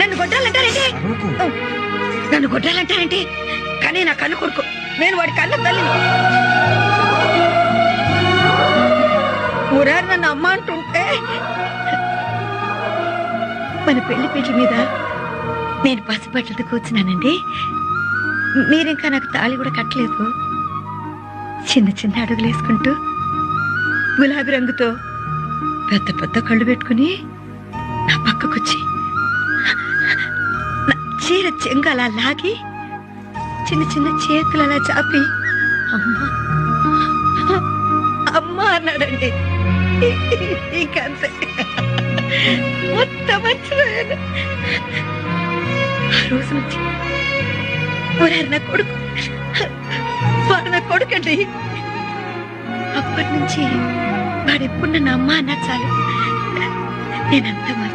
నన్ను కొట్టాలంటారేంటి? నన్ను కొట్టాలంటారేంటి? కానీ నా కన్ను కొడుకు. నేను వాడి కన్ను తల్లిని మురారు నన్ను అమ్మ అంటుంటే మన పెళ్ళి పెళ్ళి మీద నేను పసిబట్టలతో కూర్చున్నానండి. మీరింకా నాకు తాళి కూడా కట్టలేదు. చిన్న చిన్న అడుగులు వేసుకుంటూ గులాబీ రంగుతో పెద్ద పెద్ద కళ్ళు పెట్టుకుని నా పక్కకొచ్చి చీర చెంగలా లాగి చిన్న చిన్న చేతులలా చాపి అమ్మా అమ్మా అన్నాడండి. ఇంకంతే మొత్తం మర్చిపోయాను. ఆ రోజు నుంచి ఊరారు నా కొడుకు వాడు నా కొడుకండి. అప్పటి నుంచి వాడు ఎప్పుడు నన్ను అమ్మ అన్నా చాలు. నేనంత మర్చిపోయాను.